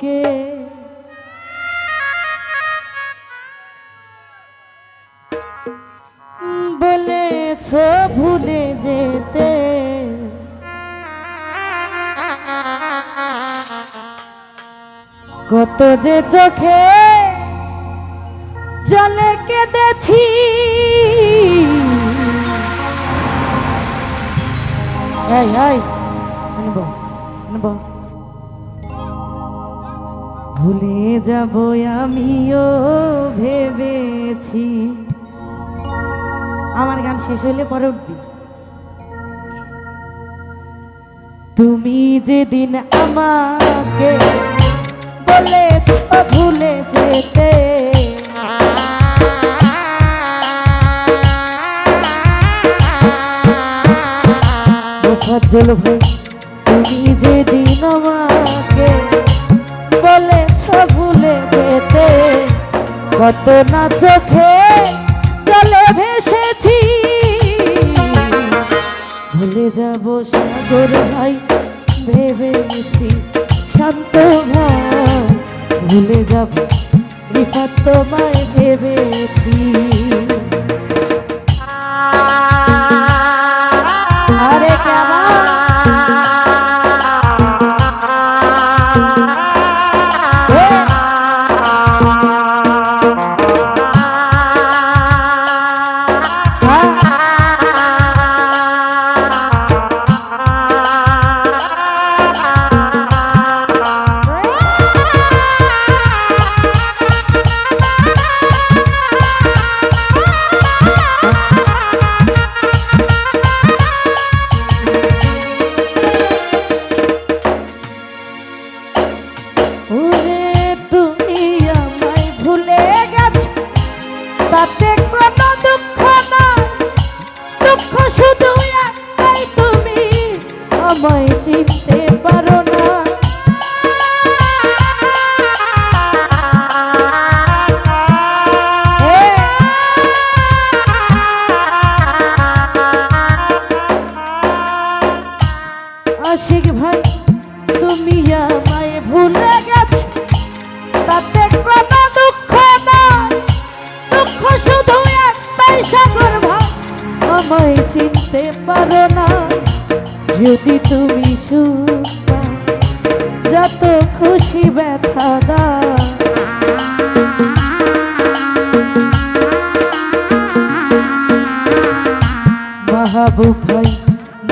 আমাকে বলেছ ভুলে যেতে। কত যে চোখে জলে কেঁদেছি। এই এই আনব আনব। ভুলে যাব আমিও ভেবেছি। আমার গান শেষ হইলে পরে তুমি যেদিন আমাকে বলেছ ভুলে যেতে ভাই কত না চোখে চলে ভেসেছি। ভুলে যাব সাগর ভাই ভেবেছি শান্ত ভাই। ভুলে যাব রিফাত তোমায় ভেবেছি। আশিক ভাই, তুমি আমায় ভুলে গেছো। তাতে কোনো দুঃখ দুঃখ শুধু একটাই সাগর ভাই, আমায় চিনতে পারো না। যদি তুমি সুখ যত খুশি ব্যথা দাও। মাহবুব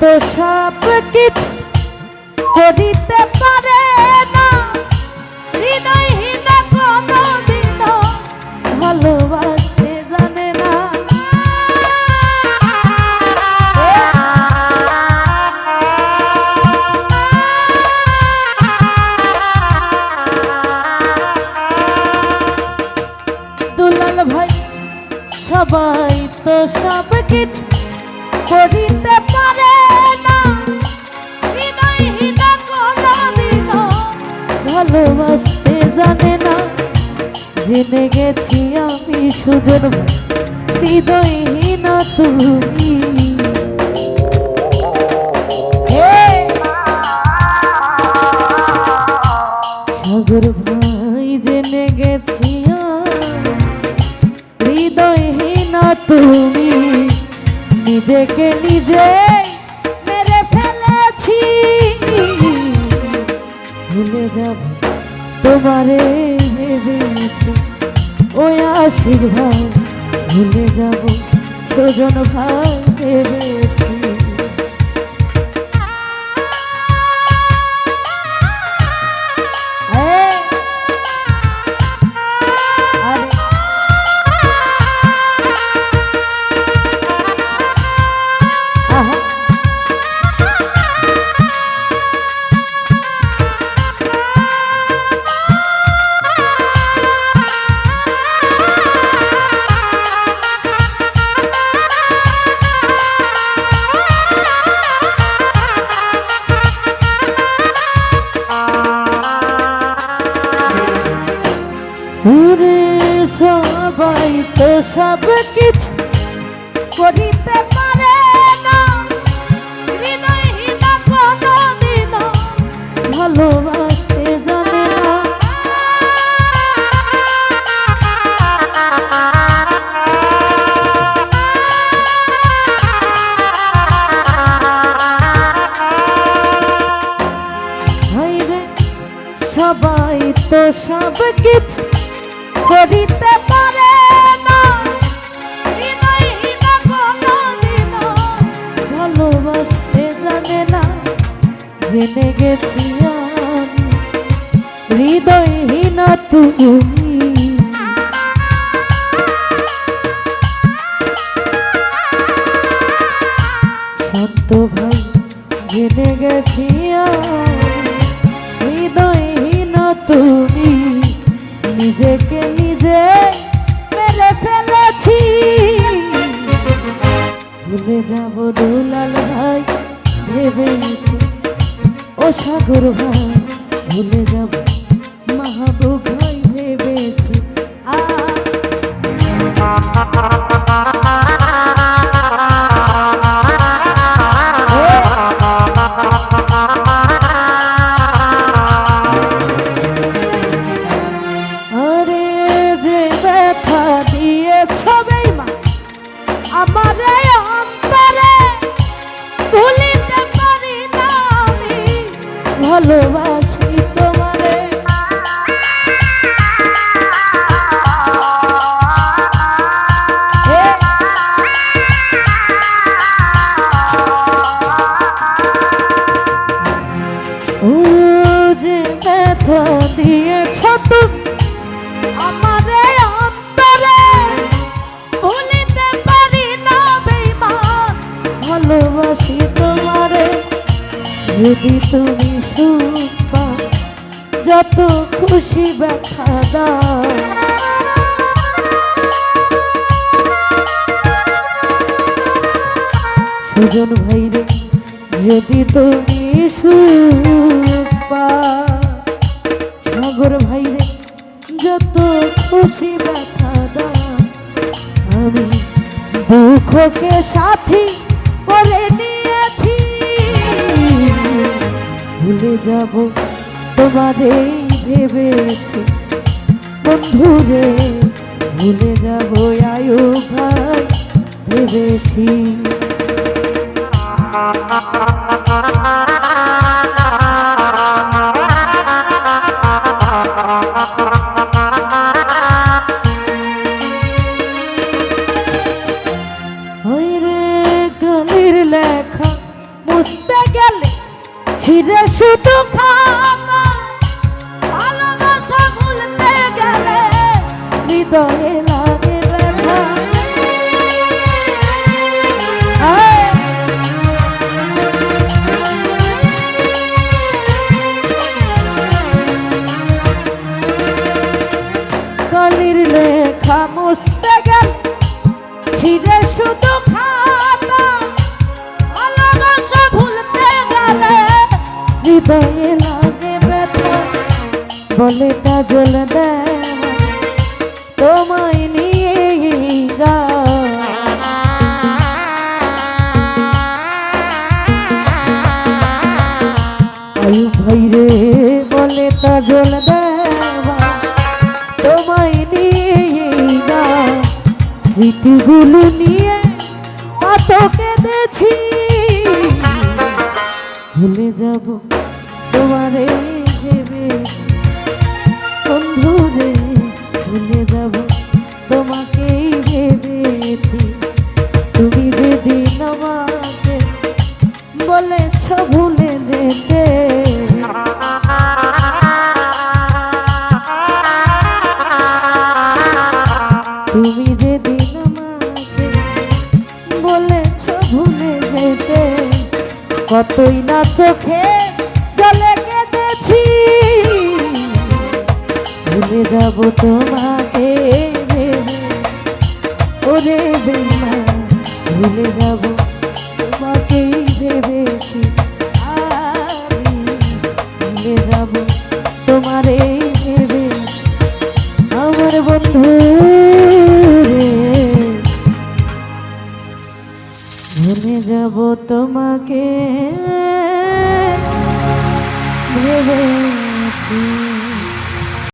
তো সব কিছু করিতে পারে না। হৃদয়হীন কোনো দিন ভালোবাসতে জানে না। দুলাল ভাই, সবাই তো সব কিছু করিতে পারে না। হৃদয়হীন কোনদিন ভালোবাসতে জানে না। জেনে গেছি আমি সুজন হৃদয়হীন তুমি। নিজেকে নিজে মেরে ফেলেছি। ভুলে যাব তোমারে ভেবেছি। ওই আশীর্বাদ ভুলে যাব সজন ভাই ভেবেছি সব কিছু করিতে পারে না। হৃদয়হীন কোনদিন ভালোবাসতে জানে না। সবাই তো সব কিছু করিতে জেনে গেছি আমি, হৃদয়হীন তুমি। শান্ত ভাই, জেনে গেছি হৃদয়হীন তুমি। নিজেকে নিজে মেরে ফেলেছি। ভুলে যাব দুলাল ভাই ভেবেছি ও সাগর ভাই ভুলে যাব। যদি তুমি পাও, যত খুশি ব্যথা দাও। সুজন ভাইরে যদি তুমি পাও, সাগর ভাইরে যত খুশি ব্যথা দাও, আমি দুঃখকে সাথী ভুলে যাব তোমাদের ভেবেছি। বন্ধু রে ভুলে যাব আয়ু ভাই ভেবেছি। ছিঁড়ে শুধু খাতা ভালোবাসা ভুলতে গেলে হৃদয়ে জলে জল তোমায় নিয়ে গা। আয়ু ভাই রে বলে কাজল দেওয়া তোমায় নিয়ে গা। স্মৃতিগুলো নিয়ে ভুলে যাব তোমারে। তুমি যেদিন আমাকে বলেছ ভুলে যেতে, কতই না চোখে চলে কেঁদেছি। ভুলে যাব তোমাকে ওরে বেমা ভুলে যাব